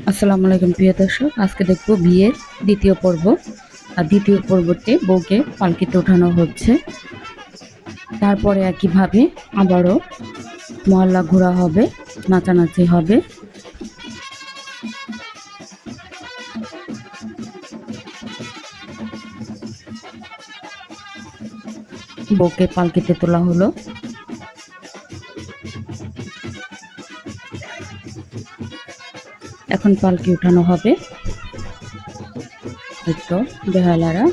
আসসালামু আলাইকুম, প্রিয় দর্শক। আজকে দেখব বিয়ের দ্বিতীয় পর্ব। আর দ্বিতীয় পর্বতে বউকে পালকিতে ওঠানো হচ্ছে। তারপরে একইভাবে আবারও মহল্লা ঘোরা হবে, নাচানাচি হবে। বউকে পালকিতে তোলা হলো। এখন পালকি উঠানো হবে। তো, বেহালারা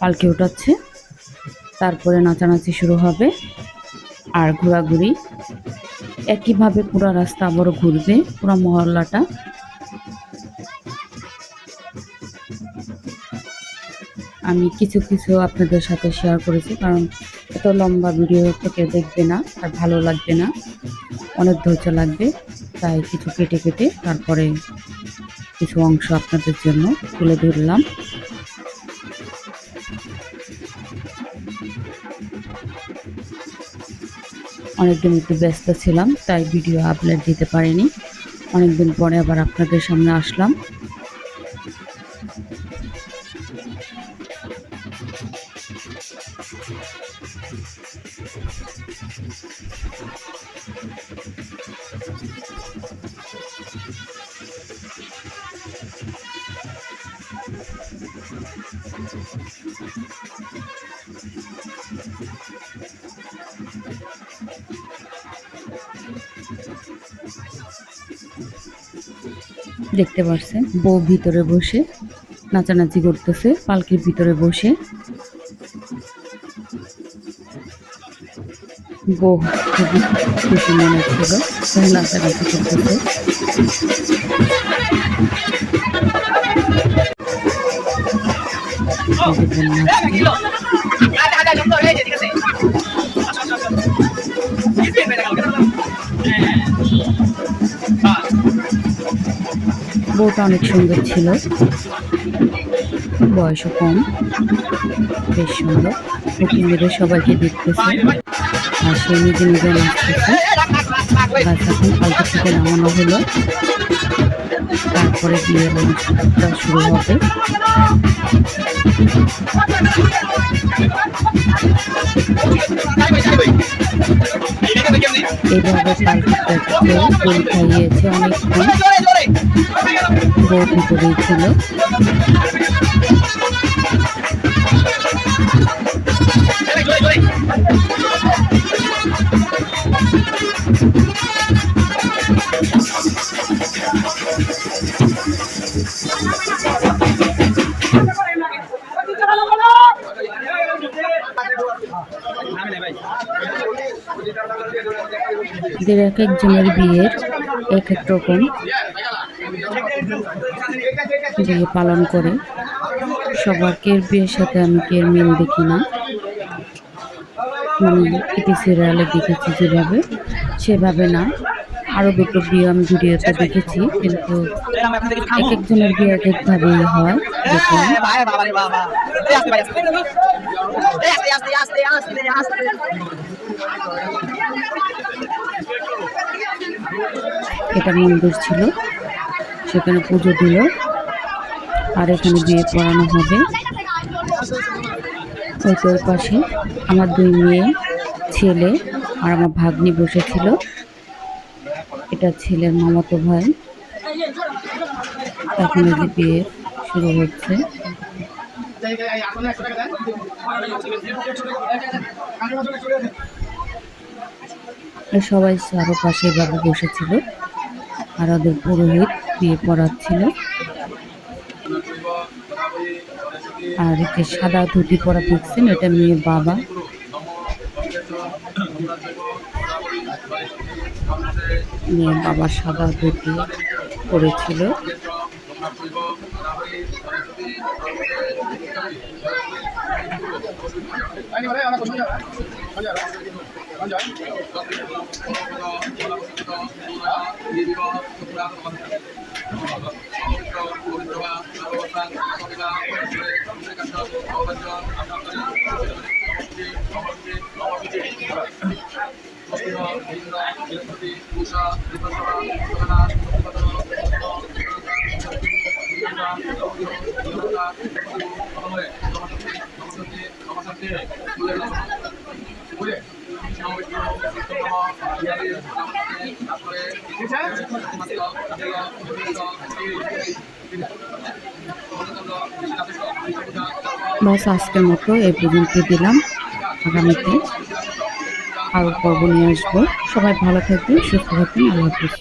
পালকি উঠাচ্ছে। তারপরে নাচানাচি শুরু হবে আর ঘোরাঘুরি। একইভাবে পুরো রাস্তা আবারও ঘুরবে, পুরো মহল্লাটা। আমি কিছু কিছু আপনাদের সাথে শেয়ার করেছি কারণ এত লম্বা ভিডিও তো কেউ দেখবে না আর ভালো লাগবে না। অনেক ধৈর্য লাগবে। তাই কিছু কেটে কেটে তারপরে কিছু অংশ আপনাদের জন্য তুলে ধরলাম। অনেকদিন একটু ব্যস্ত ছিলাম, তাই ভিডিও আপলোড দিতে পারিনি। অনেকদিন পরে আবার আপনাদের সামনে আসলাম। দেখতে পাচ্ছেন বউ ভিতরে বসে নাচানাচি করতেছে, পালকির ভিতরে বসে। বউ খুবই খুশি মনে ছিল তাই নাচানাচি করতেছে। বউটা অনেক সুন্দর ছিল। বয়সও কম, বেশ সুন্দর। ওকে মেরে সবাইকে দেখতেছে। আর সে নিজে নিজে নাচতেছে। বাস এখন পাল্টা থেকে নামানো হলো। তারপরে বিয়ের অনুষ্ঠানটা শুরু হবে। এইভাবে পাল্টাতে ফুল ভিতরেই ছিল। এদের এক একজনের বিয়ের এক এক রকম বিয়ে পালন করে। সবার কের বিয়ের সাথে আমি কে মিল দেখি না। মানে টিভি সিরিয়ালে দেখেছি যেভাবে, সেভাবে না। আরও দুটো বিয়ে আমি ভিডিওতে দেখেছি, কিন্তু এক একজনের বিয়ে এক একভাবেই হয় এটা মন্দির ছিল, সেখানে পুজো দিল, আর এখানে বিয়ে পড়ানো হবে। ওই পাশে আমার দুই মেয়ে, ছেলে আর আমার ভাগ্নি বসেছিল। এটা ছেলের মামাতো ভাই। এখন এই বিয়ে শুরু হচ্ছে। আর সবাই চারপাশে এভাবে বসেছিল। আর ওদের পুরোহিত বিয়ে পড়াচ্ছিল। আর যে সাদা ধুতি পরা দেখছেন, এটা মেয়ের বাবা। মেয়ে বাবা সাদা ধুতি পরেছিল Thank you. বাস আজকের মতো এই পর্যন্ত দিলাম আগামীতে। আরও পর্ব নিয়ে আসব। সবাই ভালো থাকবেন সুস্থ থাকবেন আল্লাহ হাফিজ।